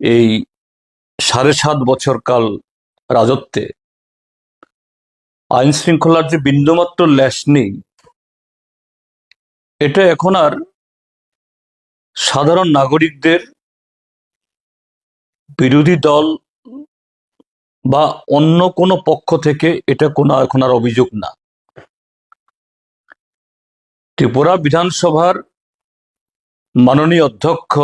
এই সাড়ে সাত বছর কাল রাজত্বে আইন শৃঙ্খলার যে বিন্দুমাত্র ল্যাস নেই, এটা এখন আর সাধারণ নাগরিকদের বিরোধী দল বা অন্য কোনো পক্ষ থেকে এটা কোনো এখন আর অভিযোগ না। ত্রিপুরা বিধানসভার মাননীয় অধ্যক্ষ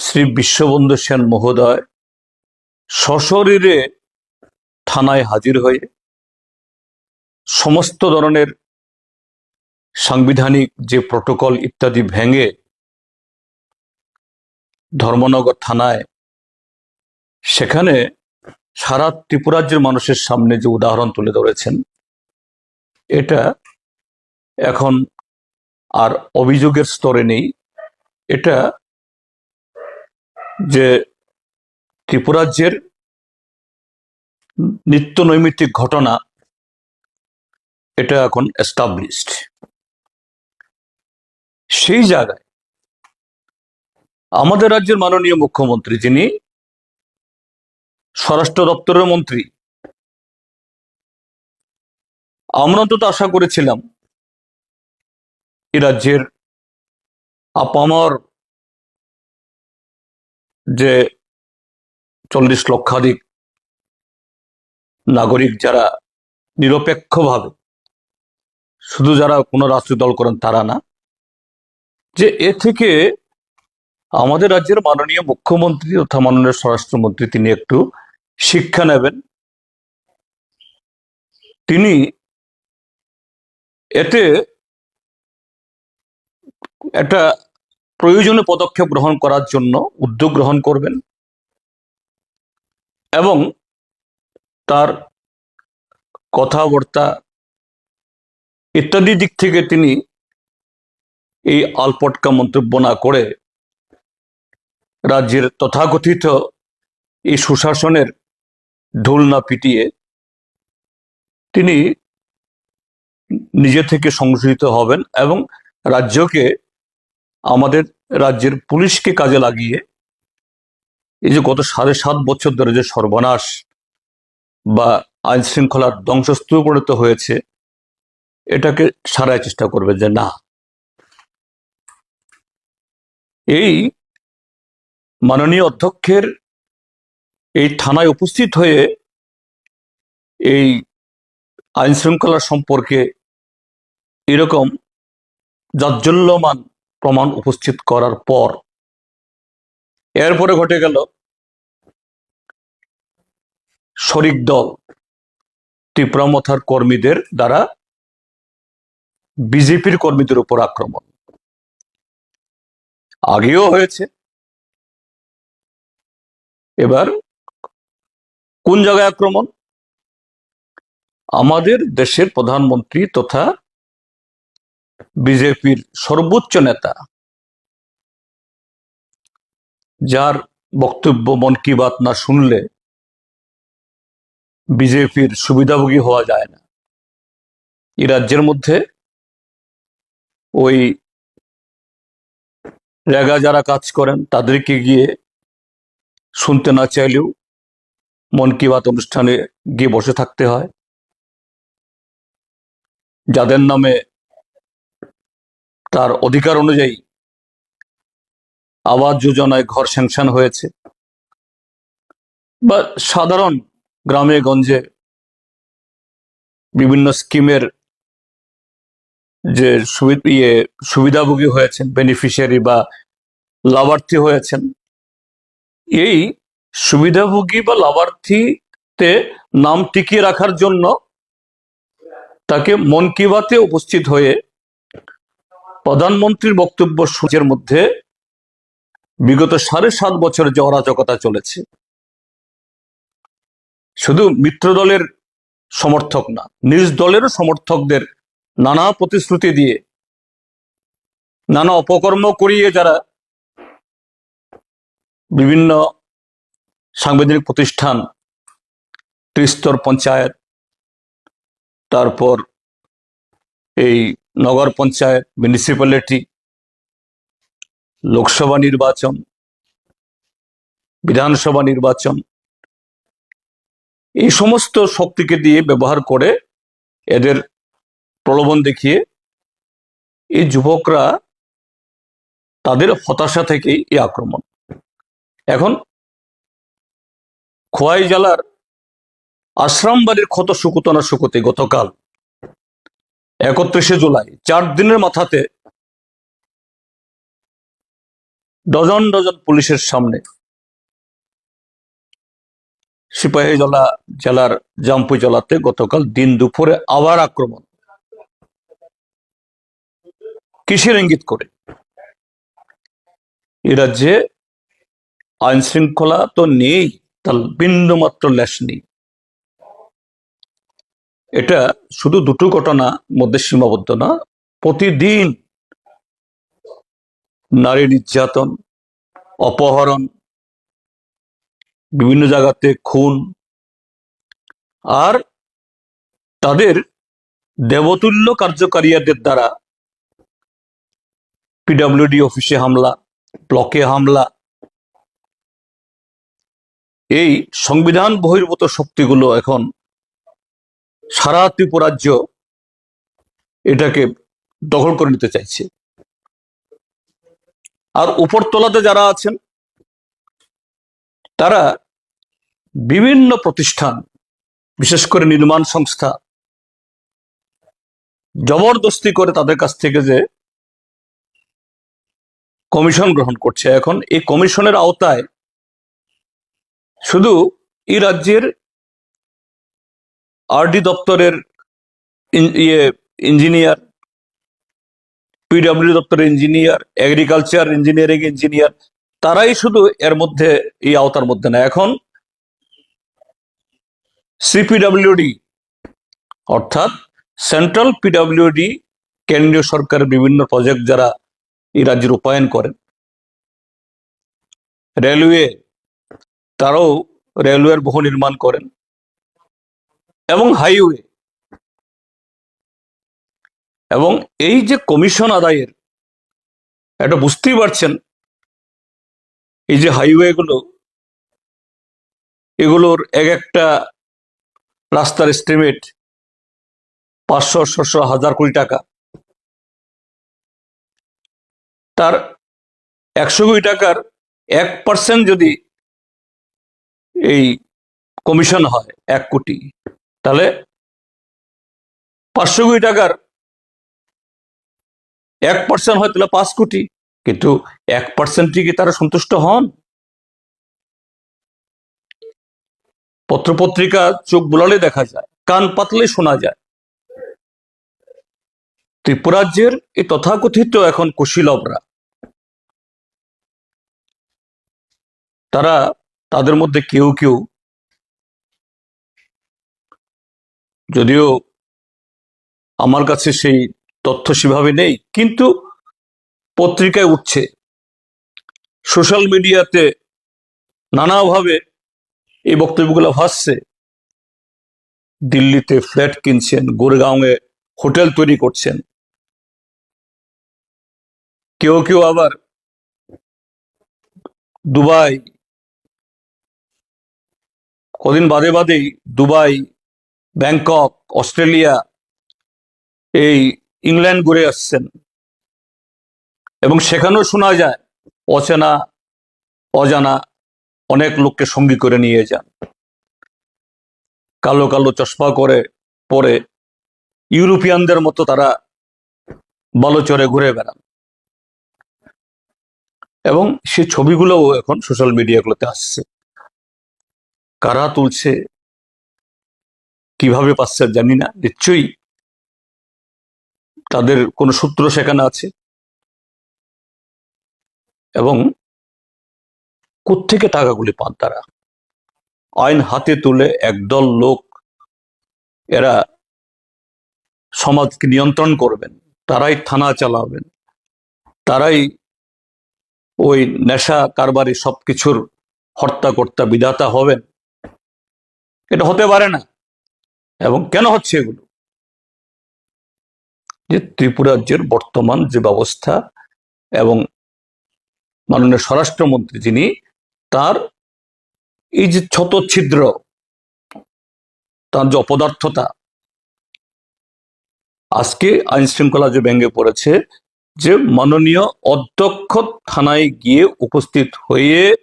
শ্রী বিশ্ববন্ধু সেন মহোদয় সশরীরে থানায় হাজির হয়ে সমস্ত ধরনের সাংবিধানিক যে প্রটোকল ইত্যাদি ভেঙে ধর্মনগর থানায়, সেখানে সারা ত্রিপুরাজ্যের মানুষের সামনে যে উদাহরণ তুলে ধরেছেন, এটা এখন আর অভিযোগের স্তরে নেই। এটা যে ত্রিপুরাজ্যের নিত্য নৈমিত্তিক ঘটনা, এটা এখন এস্টাবলিশড সেই জায়গায় আমাদের রাজ্যের মাননীয় মুখ্যমন্ত্রী যিনি, স্বরাষ্ট্র দপ্তরের মন্ত্রী, আমরা অন্তত আশা করেছিলাম, এ রাজ্যের আপামর যে চল্লিশ লক্ষাধিক নাগরিক যারা নিরপেক্ষভাবে, শুধু যারা কোনো রাষ্ট্রীয় দল করেন তারা না, যে এ থেকে আমাদের রাজ্যের মাননীয় মুখ্যমন্ত্রী তথা মাননীয় স্বরাষ্ট্রমন্ত্রী তিনি একটু শিক্ষা নেবেন। তিনি এতে একটা প্রয়োজনীয় পদক্ষেপ গ্রহণ করার জন্য উদ্যোগ গ্রহণ করবেন এবং তার কথাবার্তা ইত্যাদি দিক থেকে তিনি এই আলপটকা মন্তব্য না করে রাজ্যের তথাকথিত এই সুশাসনের ঢোল না পিটিয়ে তিনি নিজে থেকে সংশোধিত হবেন এবং রাজ্যকে আমাদের রাজ্যের পুলিশকে কাজে লাগিয়ে এই যে গত সাড়ে সাত বছর ধরে যে সর্বনাশ বা আইন শৃঙ্খলার ধ্বংসস্তূপে পরিণত হয়েছে, এটাকে সারায় চেষ্টা করবে যে না। এই মাননীয় অধ্যক্ষের এই থানায় উপস্থিত হয়ে এই আইন শৃঙ্খলা সম্পর্কে এরকম জাজ্জল্যমান প্রমাণ উপস্থিত করার পর। এরপরে ঘটে গেল শরিক দল। তীব্রমথার কর্মীদের দ্বারা বিজেপির কর্মীদের উপর আক্রমণ। আগেও হয়েছে। এবার কোন জায়গায় আক্রমণ? আমাদের দেশের প্রধানমন্ত্রী তথা বিজেপির সর্বোচ্চ নেতা, যার বক্তব্য মন কি বাত না শুনলে বিজেপির সুবিধাভোগী হওয়া যায় না। এই রাজ্যের মধ্যে ওই রেগা যারা কাজ করেন, তাদেরকে গিয়ে শুনতে না চাইলেও মন কি বাত অনুষ্ঠানে গিয়ে বসে থাকতে হয়। যাদের নামে তার অধিকার অনুযায়ী আবাস যোজনায় ঘর স্যাংশন হয়েছে। বা সাধারণ গ্রামে গঞ্জে বিভিন্ন স্কিমের যে ইয়ে সুবিধাভোগী হয়েছেন বেনিফিশিয়ারি বা লাভার্থী হয়েছেন, এই সুবিধাভোগী বা লাভার্থীতে নাম টিকিয়ে রাখার জন্য তাকে মন কি উপস্থিত হয়ে প্রধানমন্ত্রীর বক্তব্য সূচের মধ্যে বিগত সাড়ে সাত বছরের যে অরাজকতা চলেছে, শুধু মিত্র দলের সমর্থক না, নিজ দলেরও সমর্থকদের নানা প্রতিশ্রুতি দিয়ে, নানা অপকর্ম করিয়ে যারা বিভিন্ন সাংবিধানিক প্রতিষ্ঠান, ত্রিস্তর পঞ্চায়েত, তারপর এই নগর পঞ্চায়েত মিউনিসিপ্যালিটি লোকসভা নির্বাচন, বিধানসভা নির্বাচন, এই সমস্ত শক্তিকে দিয়ে ব্যবহার করে এদের প্রলোভন দেখিয়ে এই যুবকরা তাদের হতাশা থেকেই এই আক্রমণ। এখন খোয়াই জেলার আশ্রামবাড়ির ক্ষত সুকুতনা সুকুতে গতকাল একত্রিশে জুলাই, চার দিনের মাথাতে ডজন ডজন পুলিশের সামনে সিপাহীজলা জেলার জেলাতে গতকাল দিন দুপুরে আবার আক্রমণ। কিসের ইঙ্গিত করে? এ রাজ্যে আইন শৃঙ্খলা তো নেই, তার বিন্দু মাত্র লেশ নেই। এটা শুধু দুটো ঘটনা মধ্যে সীমাবদ্ধ না, প্রতিদিন নারী নির্যাতন, অপহরণ, বিভিন্ন জায়গাতে খুন, আর তাদের দেবতুল্য কার্যকারিয়াদের দ্বারা পিডাব্লিউডি অফিসে হামলা, ব্লকে হামলা, এই সংবিধান বহির্ভূত শক্তিগুলো এখন সারা ত্রিপুরাজ্য এটাকে দখল করে নিতে চাইছে। আর উপরতলাতে যারা আছেন, তারা বিভিন্ন প্রতিষ্ঠান, বিশেষ করে নির্মাণ সংস্থা, জবরদস্তি করে তাদের কাছ থেকে যে কমিশন গ্রহণ করছে। এখন এই কমিশনের আওতায় শুধু এই রাজ্যের আরডি দপ্তরের ইয়ে ইঞ্জিনিয়ার পিডব্লিউ দপ্তরের ইঞ্জিনিয়ার এগ্রিকালচার ইঞ্জিনিয়ারিং ইঞ্জিনিয়ার তারাই শুধু এর মধ্যে, এই আওতার মধ্যে না এখন সিপিডব্লিউডি অর্থাৎ সেন্ট্রাল পিডব্লিউডি কেন্দ্রীয় সরকারের বিভিন্ন প্রজেক্ট যারা এই রাজ্যে রূপায়ণ করেন। রেলওয়ে তারাও রেলওয়ের বহু নির্মাণ করেন। এবং হাইওয়ে এবং এই যে কমিশন আদায়ের, এটা বুঝতেই পারছেন, এই যে হাইওয়েগুলো এগুলোর এক একটা রাস্তার এস্টিমেট পাঁচশো, ছশো, হাজার কোটি টাকা। তার একশো কোটি টাকার এক পার্সেন্ট যদি এই কমিশন হয়, এক কোটি তাহলে পাঁচশো কোটি টাকার এক পার্সেন্ট হয় তাহলে পাঁচ কোটি, কিন্তু এক পার্সেন্টই কি তারা সন্তুষ্ট হন? পত্রপত্রিকা চোখ বোলালে দেখা যায়, কান পাতলে শোনা যায়। ত্রিপুরাজ্যের এই তথাকথিত এখন কুশীলবরা, তারা তাদের মধ্যে কেউ কেউ যদিও আমার কাছে সেই তথ্য সেভাবে নেই, কিন্তু পত্রিকায় উঠছে, সোশ্যাল মিডিয়াতে নানাভাবে এই বক্তব্যগুলো ভাসছে। দিল্লিতে ফ্ল্যাট কিনছেন, গুরগাঁওয়ে হোটেল তৈরি করছেন। কেউ কেউ আবার দুবাই, কদিন বাদে বাদেই দুবাই ব্যাংকক, অস্ট্রেলিয়া, এই ইংল্যান্ড ঘুরে আসছেন। এবং সেখানেও শোনা যায়, অচেনা, অজানা অনেক লোককে সঙ্গী করে নিয়ে যান। কালো কালো চশমা করে পরে ইউরোপিয়ানদের মতো তারা বালুচরে ঘুরে বেড়ান। এবং সে ছবিগুলোও এখন সোশ্যাল মিডিয়াগুলোতে আসছে। কারা তুলছে কীভাবে পাচ্ছে জানি না। নিশ্চয়ই তাদের কোনো সূত্র সেখানে আছে। এবং কোত্থেকে টাকাগুলি পান তারা? আইন হাতে তুলে একদল লোক এরা সমাজকে নিয়ন্ত্রণ করবেন, তারাই থানা চালাবেন, তারাই ওই নেশা কারবারি সবকিছুর হত্যা কর্তা বিধাতা হবেন। এটা হতে পারে না। এবং কেন হচ্ছে এগুলো? যে ত্রিপুরাজ্যের বর্তমান যে ব্যবস্থা এবং মাননীয় স্বরাষ্ট্রমন্ত্রী যিনি, তার এই যে ক্ষত ছিদ্র, তার যে অপদার্থতা, আজকে আইন শৃঙ্খলা যে ব্যঙ্গে পড়েছে, যে মাননীয় অধ্যক্ষ থানায় গিয়ে উপস্থিত হয়ে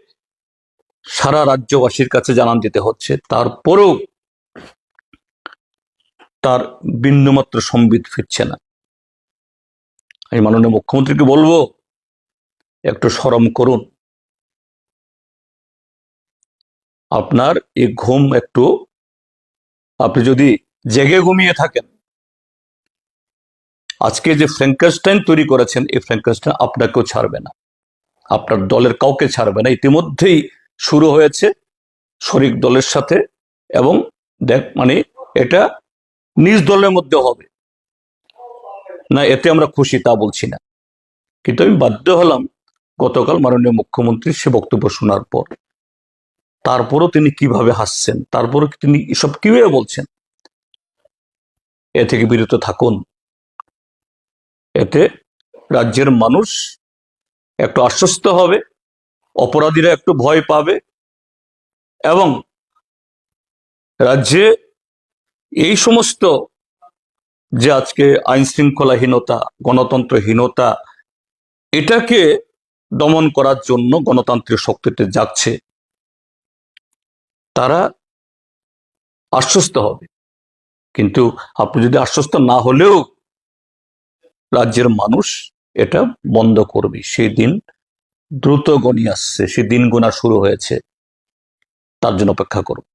সারা রাজ্যবাসীর কাছে জানান দিতে হচ্ছে। তারপরেও তার বিন্দুমাত্র সম্বিত ফিরছে না। আমি মাননীয় মুখ্যমন্ত্রীকে বলব, একটু সরম করুন। আপনার এই ঘুম একটু, আপনি যদি জেগে ঘুমিয়ে থাকেন, আজকে যে ফ্র্যাঙ্কেস্টাইন তৈরি করেছেন, এই ফ্র্যাঙ্কেস্টাইন আপনাকেও ছাড়বে না। আপনার দলের কাউকে ছাড়বে না। ইতিমধ্যেই শুরু হয়েছে শরিক দলের সাথে এবং দেখ মানে এটা নিজ দলের মধ্যে হবে। না, এতে আমরা খুশি তা বলছি না। কিন্তু আমি বাধ্য হলাম গতকাল মাননীয় মুখ্যমন্ত্রী সে বক্তব্য শোনার পর। তারপরও তিনি কীভাবে হাসছেন, তারপরও তিনি এসব কীভাবে বলছেন? এ থেকে বিরত থাকুন। এতে রাজ্যের মানুষ একটু আশ্বস্ত হবে, অপরাধীরা একটু ভয় পাবে এবং রাজ্যে এই সমস্ত যে আজকে আইন শৃঙ্খলাহীনতা গণতন্ত্রহীনতা, এটাকে দমন করার জন্য গণতান্ত্রিক শক্তিতে যাচ্ছে, তারা আশ্বস্ত হবে। কিন্তু আপনি যদি আশ্বস্ত না হলেও রাজ্যের মানুষ এটা বন্ধ করবে। সেই দিন দ্রুত গণি আসছে, সেই দিন গোনা শুরু হয়েছে, তার জন্য অপেক্ষা করুন।